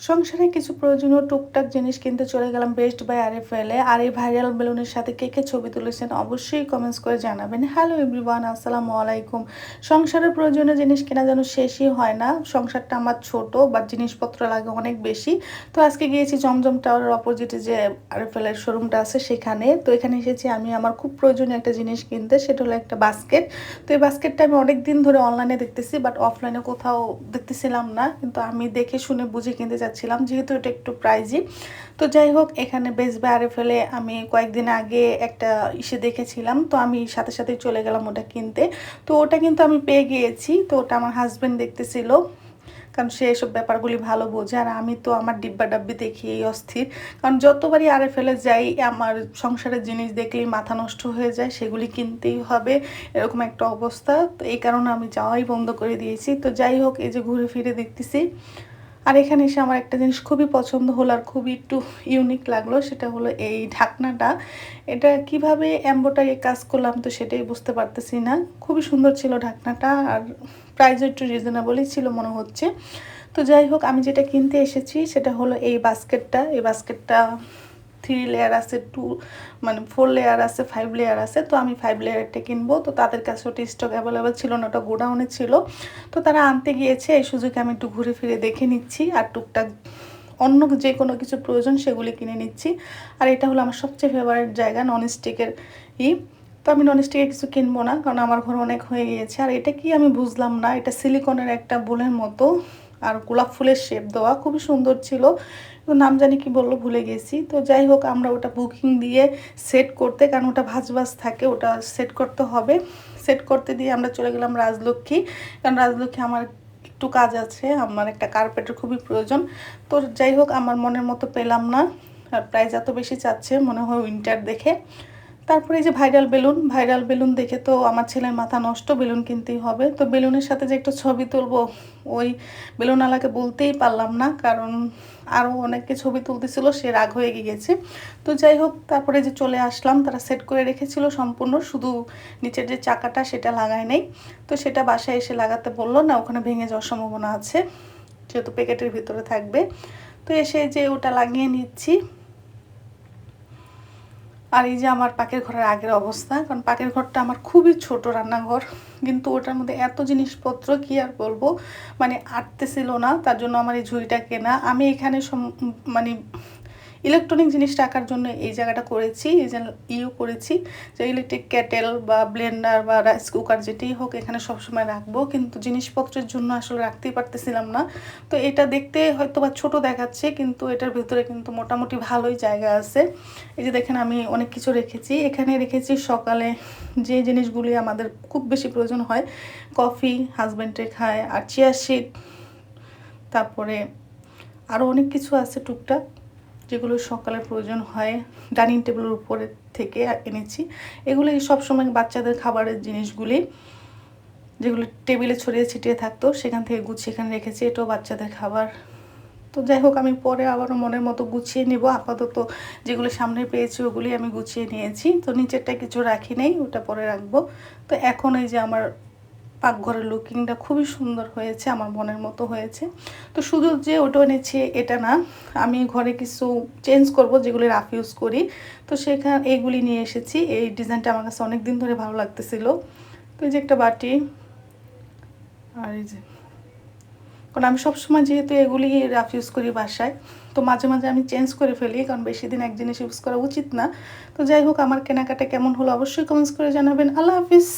সংসারে কিছু প্রয়োজনীয় টুকটাক জিনিস কিনতে চলে গেলাম বেস্ট বাই আর এফ এল আর এই ভাইরাল বেলুনের সাথে কে কে ছবি তুলেছেন অবশ্যই কমেন্টস করে জানাবেন। হ্যালো এভরিওয়ান আসসালামু আলাইকুম। সংসারের প্রয়োজনীয় জিনিস কেনা যেন শেষই হয় না। সংসারটা আমার ছোট বা জিনিসপত্র লাগে অনেক বেশি। তো আজকে গিয়েছি জমজম টাওয়ারের অপোজিটে যে আর এফ শোরুমটা আছে সেখানে। তো এখানে এসেছি আমি আমার খুব প্রয়োজনীয় একটা জিনিস কিনতে, সেটা হলো একটা বাস্কেট তো এই বাস্কেটটা আমি অনেক দিন ধরে অনলাইনে দেখতেছি বাট অফলাইনে কোথাও দেখতেছিলাম না। কিন্তু আমি দেখে শুনে বুঝে কিনতে যাচ্ছিলাম, যেহেতু এটা একটু প্রাইজি তো যাই হোক, এখানে বেশ বাইরে ফেলে আমি কয়েকদিন আগে একটা ইসে দেখেছিলাম, তো আমি সাথে সাথে চলে গেলাম ওটা কিনতে। তো ওটা কিন্তু আমি পেয়ে গিয়েছি, তো ওটা আমার হাজব্যান্ড দেখতেছিল, কারণ সে এসব ব্যাপারগুলি ভালো বোঝে, আর আমি তো আমার ডিব্বা ডাব্বি দেখি অস্থির। কারণ যতবারই আরে ফেলে যাই, আমার সংসারের জিনিস দেখলেই মাথা নষ্ট হয়ে যায়, সেগুলি কিনতেই হবে, এরকম একটা অবস্থা। তো এই কারণে আমি যাওয়াই বন্ধ করে দিয়েছি। তো যাই হোক, এই যে ঘুরে ফিরে দেখতেছি আর এখানে এসে আমার একটা জিনিস খুবই পছন্দ হলো আর খুবই একটু ইউনিক লাগল, সেটা হলো এই ঢাকনাটা। এটা কীভাবে অ্যাম্বোটাই কাজ করলাম তো সেটাই বুঝতে পারতেছি না। খুবই সুন্দর ছিল ঢাকনাটা আর প্রাইজও একটু রিজনেবলই ছিল মনে হচ্ছে। তো যাই হোক, আমি যেটা কিনতে এসেছি সেটা হলো এই বাস্কেটটা এই বাস্কেটটা থ্রি লেয়ার আছে টু মানে ফোর লেয়ার আছে ফাইভ লেয়ার আছে, তো আমি ফাইভ লেয়ারটা কিনবো। তো তাদের কাছে ওটা স্টক অ্যাভেলেবেল ছিল না, ওটা গোডাউনে ছিল। তো তারা আনতে গিয়েছে, এই সুযোগে আমি একটু ঘুরে ফিরে দেখে নিচ্ছি, আর টুকটাক অন্য যে কোনো কিছু প্রয়োজন সেগুলি কিনে নিচ্ছি। আর এটা হলো আমার সবচেয়ে ফেভারিট জায়গা ননস্টিকের ই। তো আমি ননস্টিকের কিছু কিনবো না, কারণ আমার ঘর অনেক হয়ে গিয়েছে। আর এটা কি আমি বুঝলাম না, এটা সিলিকনের একটা বোলের মতো। আর গোলাপ ফুলের শেপ দেওয়া খুবই সুন্দর ছিল। নাম জানি কি বলল, ভুলে গেছি। তো যাই হোক, আমরা ওটা বুকিং দিয়ে সেট করতে, কারণ ওটা ভাজ ভাজ থাকে, ওটা সেট করতে হবে। সেট করতে দিয়ে আমরা চলে গেলাম রাজলক্ষ্মী। কারণ রাজলক্ষ্মী আমার একটু কাজ আছে, আমার একটা কার্পেটের খুবই প্রয়োজন। তো যাই হোক, আমার মনের মতো পেলাম না। আর প্রাইস এত বেশি চাচ্ছে, মনে হয় উইন্টার দেখে। তারপরে যে ভাইরাল বেলুন ভাইরাল বেলুন দেখে তো আমার ছেলের মাথা নষ্ট বেলুন কিনতেই হবে। তো বেলুনের সাথে যে একটা ছবি তুলবো, ওই বেলুনওয়ালাকে বলতেই পারলাম না, কারণ আরও অনেকে ছবি তুলতেছিল, সে রাগ হয়ে গিয়েছে। তো যাই হোক, তারপরে যে চলে আসলাম, তারা সেট করে রেখেছিল সম্পূর্ণ, শুধু নিচের যে চাকাটা সেটা লাগায় নেই। তো সেটা বাসায় এসে লাগাতে বলল, না, ওখানে ভেঙে যাওয়ার সম্ভাবনা আছে, যেহেতু প্যাকেটের ভিতরে থাকবে। তো এসে যে ওটা লাগিয়ে নিচ্ছি আর এই যে আমার পাকের ঘরের আগের অবস্থা, কারণ পাকের ঘরটা আমার খুবই ছোট রান্নাঘর, কিন্তু ওটার মধ্যে এত জিনিসপত্র কি আর বলব? মানে আটতেছিল না, তার জন্য আমার এই ঝুড়িটা কেনা। আমি এখানে মানে ইলেকট্রনিক জিনিস রাখার জন্য এই জায়গাটা করেছি, এই যে ইউ করেছি, যে ইলেকট্রিক ক্যাটেল বা ব্লেন্ডার বা রাইস কুকার যেটাই হোক এখানে সবসময় রাখব, কিন্তু জিনিসপত্রের জন্য আসলে রাখতেই পারতেছিলাম না। তো এটা দেখতে হয়তো বা ছোটো দেখাচ্ছে, কিন্তু এটার ভিতরে কিন্তু মোটামুটি ভালোই জায়গা আছে। এই যে দেখেন আমি অনেক কিছু রেখেছি, এখানে রেখেছি সকালে যে জিনিসগুলি আমাদের খুব বেশি প্রয়োজন হয়, কফি হাজব্যান্ডে খায়, আর চেয়ার শিট, তারপরে আরও অনেক কিছু আছে টুকটাক। যেগুলো সকালে প্রয়োজন হয় ডাইনিং টেবিলের উপরে থেকে এনেছি। এগুলি সবসময় বাচ্চাদের খাবারের জিনিসগুলি, যেগুলো টেবিলে ছড়িয়ে ছিটিয়ে থাকতো, সেখান থেকে গুছিয়ে এখানে রেখেছি। এটাও বাচ্চাদের খাবার। তো যাই হোক, আমি পরে আবারও মনের মতো গুছিয়ে নিব। আপাতত যেগুলো সামনে পেয়েছি, ওগুলি আমি গুছিয়ে নিয়েছি। তো নিচেরটা কিছু রাখি নেই, ওটা পরে রাখব। তো এখন এই যে আমার পাকঘরের লুকিংটা খুবই সুন্দর হয়েছে, আমার মনের মতো হয়েছে। তো শুধু যে ওটা এনেছি, এটা না। আমি ঘরে কিছু চেঞ্জ করব, যেগুলি রাফ ইউজ করি। তো সেখানে এইগুলি নিয়ে এসেছি। এই ডিজাইনটা আমার কাছে অনেক দিন ধরে ভালো লাগতেছিল। তো এই যে একটা বাটি, আর এই যে, কারণ আমি সবসময় যেহেতু এগুলি রাফ ইউজ করি বাসায়, তো মাঝে মাঝে আমি চেঞ্জ করে ফেলি, কারণ বেশি দিন এক জিনিস ইউজ করা উচিত না। তো যাই হোক, আমার কেনাকাটা কেমন হলো অবশ্যই কমেন্টস করে জানাবেন। আল্লাহ হাফিজ।